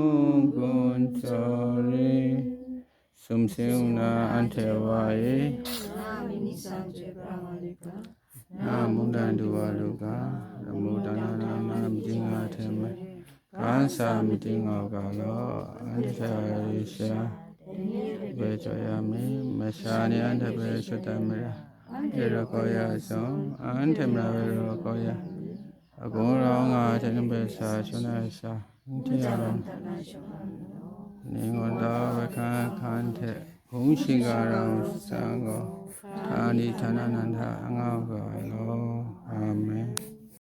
ungkon jari sum na ante wa ye နာမိနိသံကျေပရမလိကနာမုဒ္ဒံဒုဝရုကနမုဒ္ဒနာနာမတိငါထေမကာသာမိတိငောကလောအန္တရာရေရှာဘေချယမိမရှာနိအန္တဘေရှုတမရ ဧရကောယသောအန္တမရဝေရောကောယအကုံရောငါတေနဘေသာရှုနာရှာတေယရောတနာရှုံးနေငောတောဝခါခန္ထေဘုံရှိကာရောသံဃောဌာနိဌာနနန္ဒအငေါကောလောအာမင်